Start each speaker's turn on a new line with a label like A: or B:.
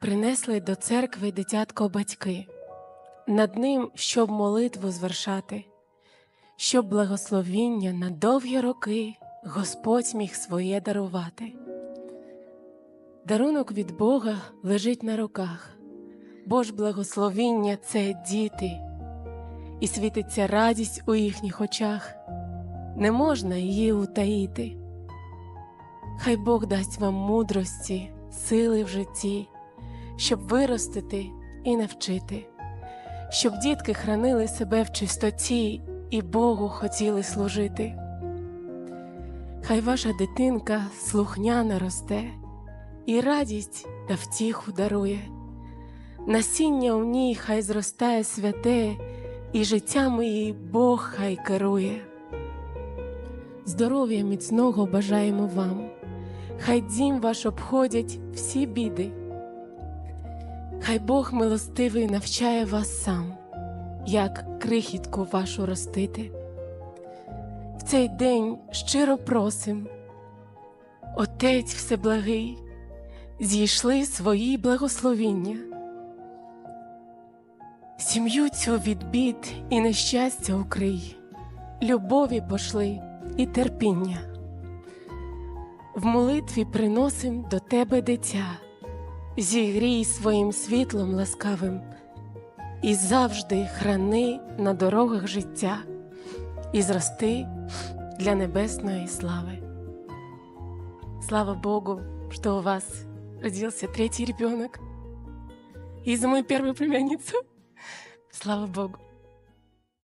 A: Принесли до церкви дитятко батьки, над ним, щоб молитву звершати, щоб благословіння на довгі роки Господь міг своє дарувати. Дарунок від Бога лежить на руках, бо ж благословіння це діти, і світиться радість у їхніх очах, не можна її утаїти. Хай Бог дасть вам мудрості, сили в житті, щоб виростити і навчити, щоб дітки хранили себе в чистоті і Богу хотіли служити. Хай ваша дитинка слухняна росте і радість та втіху дарує. Насіння у ній хай зростає святе, і життям її Бог хай керує. Здоров'я міцного бажаємо вам, хай дім ваш обходять всі біди. Хай Бог милостивий навчає вас сам, як крихітку вашу ростити. В цей день щиро просим, Отець Всеблагий, зійшли свої благословіння. Сім'ю цю від бід і нещастя укрий, любові пошли і терпіння. В молитві приносим до тебе дитя, зігрій своїм світлом ласкавим, і завжди храни на дорогах життя, і зрости для небесної слави. Слава Богу, что у вас родился третий ребенок. И за мою первую племянницу. Слава Богу.